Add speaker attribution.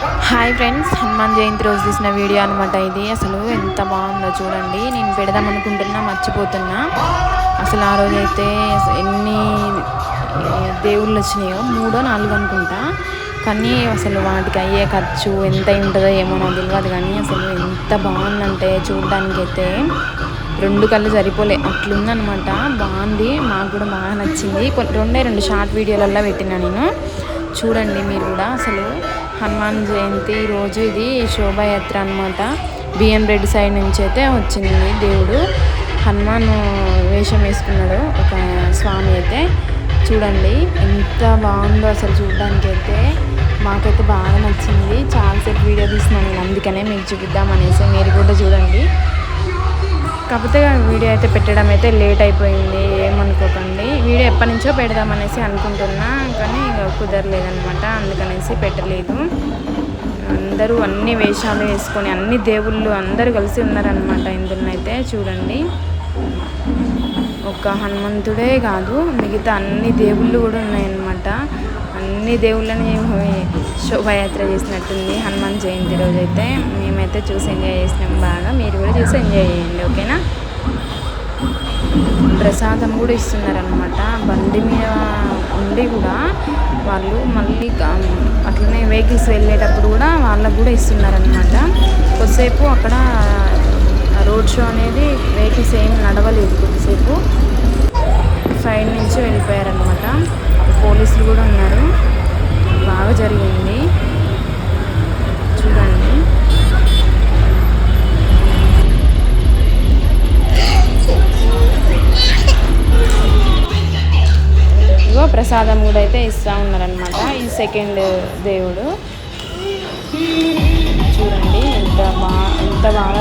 Speaker 1: Hi friends Hanuman Jayanti రోజు తీసిన video అనమాట ఇది. అసలు ఎంత బాగుందో చూడండి. నేను పెడదాం అనుకుంటున్నా మర్చిపోతున్నా. అసలు ఆ రోజు అయితే ఎన్ని దేవుళ్ళు వచ్చినాయో? మూడో నాలుగు అనుకుంటా. కానీ అసలు వాటికి అయ్యే ఖర్చు ఎంత ఉంటుందో ఏమో నాకు తెలియదు కానీ అసలు ఎంత బాగుందంటే చూడడానికైతే రెండు కళ్ళు సరిపోలే. అట్లుందనమాట బాగుంది. మాకు కూడా బాగా నచ్చింది. రెండే రెండు షార్ట్ వీడియోలలో పెట్టినా నేను. చూడండి మీరు కూడా. అసలు హనుమాన్ జయంతి రోజు ఇది శోభాయాత్ర అనమాట బిఎం రెడ్డి సైడ్ నుంచి అయితే వచ్చింది దేవుడు. హనుమాన్ వేషం వేసుకున్నాడు ఒక స్వామి అయితే. చూడండి ఎంత బాగుందో అసలు చూడడానికి అయితే మాకైతే బాగా నచ్చింది. చాలాసేపు వీడియో తీసినాను నేను అందుకనే మీకు చూపిద్దామనేసి మీరు కూడా చూడండి. కాకపోతే వీడియో అయితే పెట్టడం అయితే లేట్ అయిపోయింది ఏమనుకోకండి. వీడియో ఎప్పటి నుంచో పెడదామనేసి అనుకుంటున్నా కానీ కుదరలేదనమాట కలిసి పెట్టలేదు. అందరూ అన్ని వేషాలు వేసుకొని అన్ని దేవుళ్ళు అందరూ కలిసి ఉన్నారనమాట ఇందులో అయితే చూడండి. ఒక హనుమంతుడే కాదు మిగతా అన్ని దేవుళ్ళు కూడా ఉన్నాయన్నమాట. అన్ని దేవుళ్ళని శోభాయాత్ర చేసినట్టుంది హనుమాన్ జయంతి రోజైతే. మేమైతే చూసి ఎంజాయ్ చేసినాం బాగా. మీరు కూడా చూసి ఎంజాయ్ చేయండి ఓకేనా? ప్రసాదం కూడా ఇస్తున్నారనమాట బండి మీద ఉండి కూడా వాళ్ళు మళ్ళీ అట్లనే వెహికల్స్ వెళ్ళేటప్పుడు కూడా వాళ్ళకు కూడా ఇస్తున్నారనమాట కొద్దిసేపు అక్కడ రోడ్ షో అనేది వెహికల్స్ ఏం నడవలేదు కొద్దిసేపు. ఎక్కువ ప్రసాదం కూడా అయితే ఇస్తూ ఉన్నారనమాట ఈ సెకండ్ దేవుడు. చూడండి ఎంత బాగా ఎంత బాగా